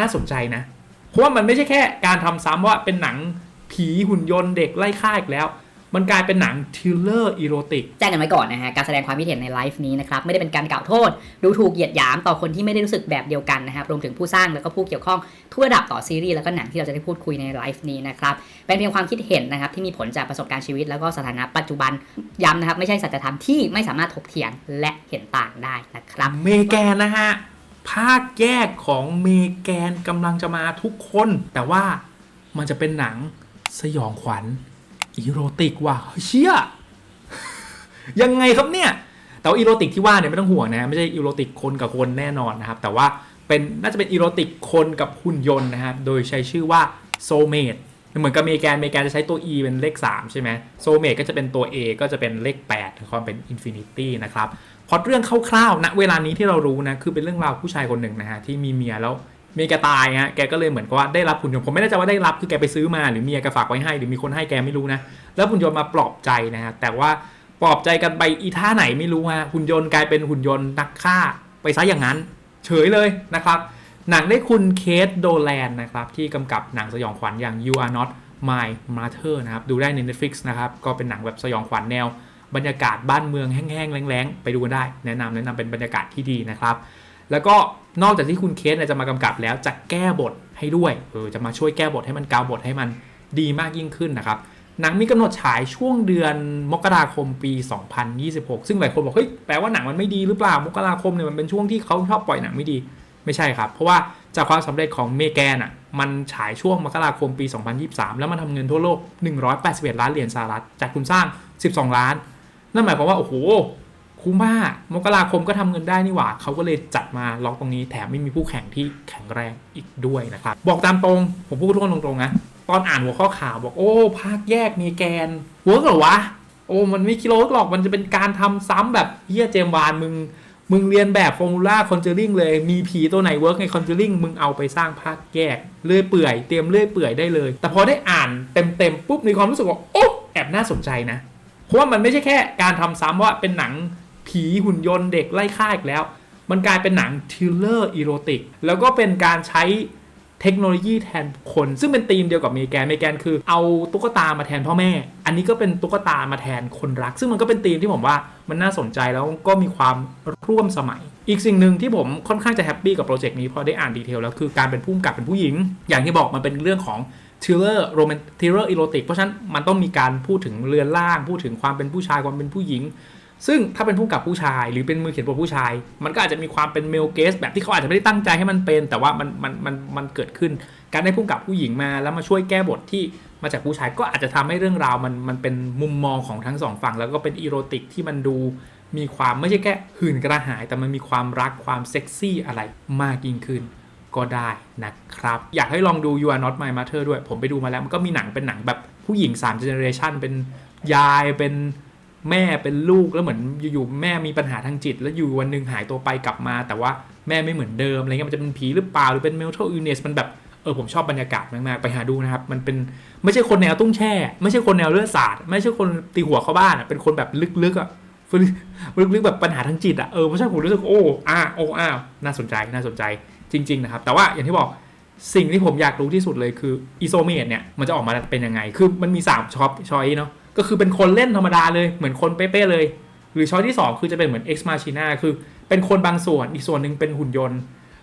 น่าสนใจนะ เพราะว่ามันไม่ใช่แค่การทำซ้ำว่าเป็นหนังผีหุ่นยนต์เด็กไล่ฆ่าอีกแล้ว มันกลายเป็นหนังทิลเลอร์อีโรติกแจ้งกันไว้ก่อนนะฮะ การแสดงความคิดเห็นในไลฟ์นี้นะครับ ไม่ได้เป็นการกล่าวโทษ ดูถูกเหยียดหยามต่อคนที่ไม่ได้รู้สึกแบบเดียวกันนะครับ รวมถึงผู้สร้างแล้วก็ผู้เกี่ยวข้องทุกระดับต่อซีรีส์แล้วก็หนังที่เราจะได้พูดคุยในไลฟ์นี้นะครับ เป็นเพียงความคิดเห็นนะครับที่มีผลจากประสบการณ์ชีวิตแล้วก็สถานะปัจจุบันย้ำนะครับไม่ใช่สัจธรรมที่ไม่สามารถถกเถียงและเห็นต่างได้นะครับเมแกนนะฮะ ภาคแยกของเมแกนกำลังจะมาทุกคน แต่ว่ามันจะเป็นหนังสยองขวัญอีโรติกว่ะเชี่ยยังไงครับเนี่ย แต่ว่าอีโรติกที่ว่าเนี่ยไม่ต้องห่วงนะไม่ใช่อีโรติกคนกับคนแน่นอนนะครับ แต่ว่าเป็นน่าจะเป็นอีโรติกคนกับหุ่นยนต์นะครับโดยใช้ชื่อว่าโซเมด เหมือนกับเมแกนเมแกนจะใช้ตัว E เป็นเลข 3 ใช่ไหมโซเมก็จะเป็นตัว A ก็จะเป็นเลข8ถึงความเป็นอินฟินิตี้นะครับพอเรื่องคร่าวๆณเวลานี้ที่เรารู้นะคือเป็นเรื่องราวผู้ชายคนหนึ่งนะฮะที่มีเมียแล้วเมียแกตายฮะแกก็เลยเหมือนกับว่าได้รับหุ่นยนต์ผมไม่แน่ใจว่าได้รับคือแกไปซื้อมาหรือเมียแกฝากไว้ให้หรือมีคนให้แกไม่รู้นะแล้วหุ่นยนต์มาปลอบใจนะฮะแต่ว่าปลอบใจกันไปอีท่าไหนไม่รู้ฮะหุ่นยนต์กลายเป็นหุ่นยนต์นักฆ่าไปซะอย่างนั้น เฉยเลยนะครับ หนังได้คุณเคทโดแลนนะครับ ที่กำกับหนังสยองขวัญอย่าง You Are Not My Mother นะครับ ดูได้ใน Netflix นะครับ ก็เป็นหนังแบบสยองขวัญแนว บรรยากาศบ้านเมืองแห้งๆแล้งๆ ไปดูกันได้ แนะนำแนะนำเป็นบรรยากาศที่ดีนะครับ แล้วก็นอกจากที่คุณเคสจะมากำกับแล้วจะแก้บทให้ด้วยเออจะมาช่วยแก้บทให้มันกาวบทให้มันดีมากยิ่งขึ้นนะครับหนังมีกำหนดฉายช่วงเดือนมกราคมปี 2026 ซึ่งหลายคนบอกเฮ้ยแปลว่าหนังมันไม่ดีหรือเปล่ามกราคมเนี่ยมันเป็นช่วงที่เขาชอบปล่อยหนังไม่ดี ไม่ใช่ครับ เพราะว่าจากความสำเร็จของเมแกนอะมันฉายช่วงมกราคมปี 2023 แล้วมันทำเงินทั่วโลก 181 ล้านเหรียญสหรัฐ จากทุนสร้าง 12 ล้าน นั่นหมายความว่า โอ้โห คุ้มมากมกราคมก็ทำเงินได้นี่หว่า เขาก็เลยจัดมาล็อกตรงนี้ แถมไม่มีคู่แข่งที่แข็งแรงอีกด้วยนะครับ บอกตามตรง ผมพูดทุกคนตรงๆนะ ตอนอ่านหัวข้อข่าวบอก โอ้ ภาคแยกเมแกนเวิร์กเหรอวะ โอ้ มันไม่คิดโลกหรอก มันจะเป็นการทำซ้ำแบบเฮียเจมวานมึง มึงเรียนแบบฟอร์มูล่าคอนเจอริงเลยมีผีตัวไหนเวิร์กในคอนเจอริงมึงเอาไปสร้างภาคแยกเลื่อยเปื่อยเตรียมเลื่อยเปื่อยได้เลย แต่พอได้อ่านเต็มๆปุ๊บมีความรู้สึกว่าโอ้แอบน่าสนใจนะ เพราะว่ามันไม่ใช่แค่การทำซ้ำว่าเป็นหนังผีหุ่นยนต์เด็กไล่ฆ่าอีกแล้ว มันกลายเป็นหนังทิลเลอร์อีโรติกแล้วก็เป็นการใช้ เทคโนโลยีแทนคน ซึ่งเป็นธีมเดียวกับเมแกนเมแกนคือเอาตุ๊กตามาแทนพ่อแม่ อันนี้ก็เป็นตุ๊กตามาแทนคนรัก ซึ่งมันก็เป็นธีมที่ผมว่ามันน่าสนใจแล้วก็มีความร่วมสมัย อีกสิ่งหนึ่งที่ผมค่อนข้างจะแฮปปี้กับโปรเจกต์นี้เพราะได้อ่านดีเทลแล้วคือการเป็นผู้กำกับเป็นผู้หญิง อย่างที่บอกมันเป็นเรื่องของทิลเลอร์โรแมนทิลเลอร์อีโรติกเพราะฉะนั้นมันต้องมีการพูดถึงเรือนร่าง พูดถึงความเป็นผู้ชายความเป็นผู้หญิง ซึ่งถ้าเป็นผู้กับผู้ชาย หรือเป็นมือเขียนบทผู้ชาย มันก็อาจจะมีความเป็นเมลเกสแบบที่เขาอาจจะไม่ได้ตั้งใจให้มันเป็น แต่ว่ามันมันมันมันเกิดขึ้น การได้ผู้กับผู้หญิงมาแล้วมาช่วยแก้บทที่มาจากผู้ชายก็อาจจะทำให้เรื่องราวมันมันเป็นมุมมองของทั้งสองฝั่ง แล้วก็เป็นอีโรติกที่มันดูมีความไม่ใช่แค่หื่นกระหาย แต่มันมีความรักความเซ็กซี่อะไรมากยิ่งขึ้นก็ได้นะครับ อยากให้ลองดู You Are Not My Mother ด้วย ผมไปดูมาแล้วมันก็มีหนังเป็นหนังแบบผู้หญิง3 generation เป็นยายเป็น แม่เป็นลูกแล้วเหมือนอยู่ๆแม่มีปัญหาทางจิต แล้วอยู่วันหนึ่งหายตัวไปกลับมา แต่ว่าแม่ไม่เหมือนเดิมอะไรเงี้ยมันจะเป็นผีหรือเปล่าหรือเป็น mental illness มันแบบเออผมชอบบรรยากาศมากๆไปหาดูนะครับ มันเป็นไม่ใช่คนแนวตุ้งแช่ ไม่ใช่คนแนวเลือดสาดไม่ใช่คนตีหัวเข้าบ้านอะเป็นคนแบบลึกๆอะลึกๆแบบปัญหาทางจิตอะเออเพราะฉะนั้นผมรู้สึกโอ้อาโอ้อ้าน่าสนใจน่าสนใจจริง ๆ นะครับ แต่ว่าอย่างที่บอกสิ่งที่ผมอยากรู้ที่สุดเลยคืออีโซเมดเนี่ยมันจะออกมาเป็นยังไง คือมันมี3ช็อปชอยเนาะ ก็คือเป็นคนเล่นธรรมดาเลยเหมือนคนเป๊ะๆเลย หรือช้อยที่ 2 คือจะเป็นเหมือน Ex Machina คือเป็นคนบางส่วนอีกส่วนหนึ่งเป็นหุ่นยนต์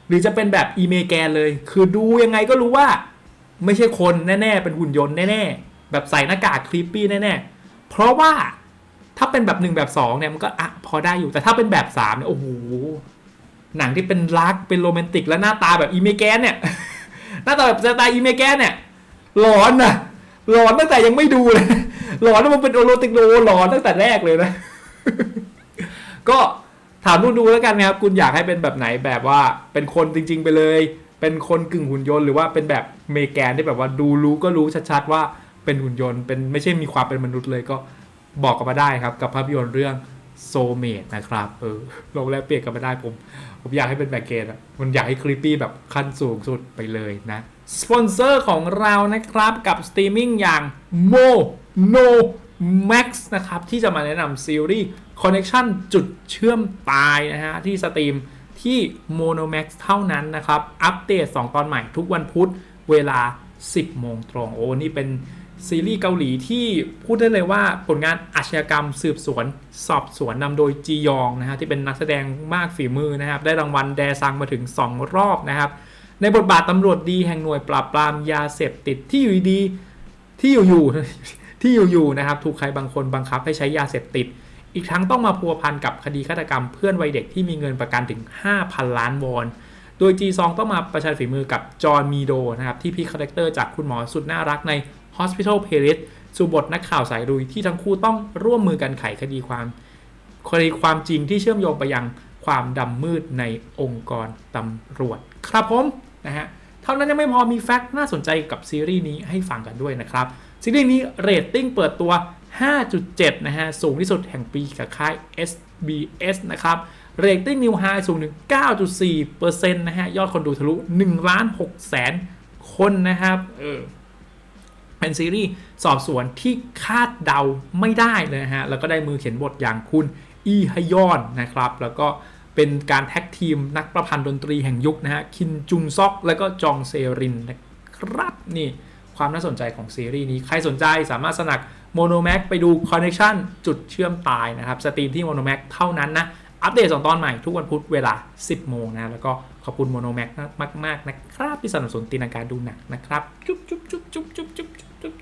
หรือจะเป็นแบบอีเมแกนเลย คือดูยังไงก็รู้ว่า ไม่ใช่คนแน่ๆ เป็นหุ่นยนต์แน่ๆ แบบใส่หน้ากากคลิปปี้แน่ๆ เพราะว่าถ้าเป็นแบบหนึ่งแบบสองเนี่ยมันก็อะพอได้อยู่แต่ถ้าเป็นแบบสามเนี่ยโอ้โหหนังที่เป็นรักเป็นโรแมนติกและหน้าตาแบบอีเมแกนเนี่ยหน้าตาแบบสไตล์อีเมแกนเนี่ยหลอนนะหลอนตั้งแต่ยังไม่ดูเลย หลอนว่ามันเป็นโอโรติโนหลอนตั้งแต่แรกเลยนะ ก็ถามดูดูแล้วกันนะครับ คุณอยากให้เป็นแบบไหนแบบว่าเป็นคนจริง ๆ ไปเลย เป็นคนกึ่งหุ่นยนต์หรือว่าเป็นแบบเมแกนที่แบบว่าดูรู้ก็รู้ชัดๆว่าเป็นหุ่นยนต์เป็นไม่ใช่มีความเป็นมนุษย์เลยก็บอกกันมาได้ครับ กับภาพยนตร์เรื่องโซเมดนะครับเออลงแลกเปลี่ยนกันมาได้ผม ผมอยากให้เป็นแบกเกนอะมันอยากให้คลิปปี้แบบขั้นสูงสุดไปเลยนะ สปอนเซอร์ของเรานะครับกับสตรีมมิ่งอย่าง Mo No Max นะครับ ที่จะมาแนะนำซีรีส์ Connection จุดเชื่อมตายนะฮะ ที่สตรีมที่ Monomax เท่านั้นนะครับ อัปเดต 2 ตอนใหม่ทุกวันพุธเวลา 10 โมงตรง โอ้นี่เป็นซีรีส์เกาหลีที่พูดได้เลยว่าผลงานอาชญากรรมสืบสวน สอบสวนนำโดยจียองนะฮะที่เป็นนักแสดงมากฝีมือนะครับ ได้รางวัลแดซังมาถึง 2 รอบนะครับ ในบทบาทตำรวจดีแห่งหน่วยปราบปรามยาเสพติดที่อยู่ดีที่อยู่ๆ ที่อยู่ๆนะครับถูกใครบางคนบังคับให้ใช้ยาเสพติด อีกทั้งต้องมาพัวพันกับคดีฆาตกรรมเพื่อนวัยเด็กที่มีเงินประกันถึง 5,000 ล้านวอน โดย G2 ต้องมาประชันฝีมือกับจอห์นมีโดนะครับที่พี่คาแรคเตอร์จากคุณหมอสุดน่ารักใน Hospital Playlist สู่บทนักข่าวสายลุยที่ทั้งคู่ต้องร่วมมือกันไขคดีความคดีความจริงที่เชื่อมโยงไปยังความดำมืดในองค์กรตำรวจ ครับผมนะฮะ เท่านั้นยังไม่พอมีแฟกต์น่าสนใจกับซีรีส์นี้ให้ฟังกันด้วยนะครับ ซีรีส์นี้เรตติ้งเปิดตัว 5.7 นะฮะ สูงที่สุดแห่งปีกับค่าย SBS นะครับเรตติ้งนิวไฮสูงถึง 9.4%นะฮะ ยอดคนดูทะลุ1ล้าน6แสนคนนะครับ เออ เป็นซีรีส์สอบสวนที่คาดเดาไม่ได้เลยนะฮะ แล้วก็ได้มือเขียนบทอย่างคุณอีฮยอนนะครับ แล้วก็ เป็นการแท็กทีมนักประพันธ์ดนตรีแห่งยุคนะฮะ คินจุงซอก และก็จองเซรินนะครับนี่ความน่าสนใจของซีรีส์นี้ ใครสนใจสามารถสนักโมโนแม็กไปดูคอนเนคชันจุดเชื่อมตายนะครับ สตรีมที่โมโนแม็กเท่านั้นนะ อัปเดตสองตอนใหม่ทุกวันพุธเวลา 10 โมงนะ แล้วก็ขอบคุณโมโนแม็กมาก ๆ นะครับที่สนับสนุนตีนาการดูหนักนะครับ จุ๊บจุ๊บจุ๊บจุ๊บจุ๊บจุ๊บจุ๊บ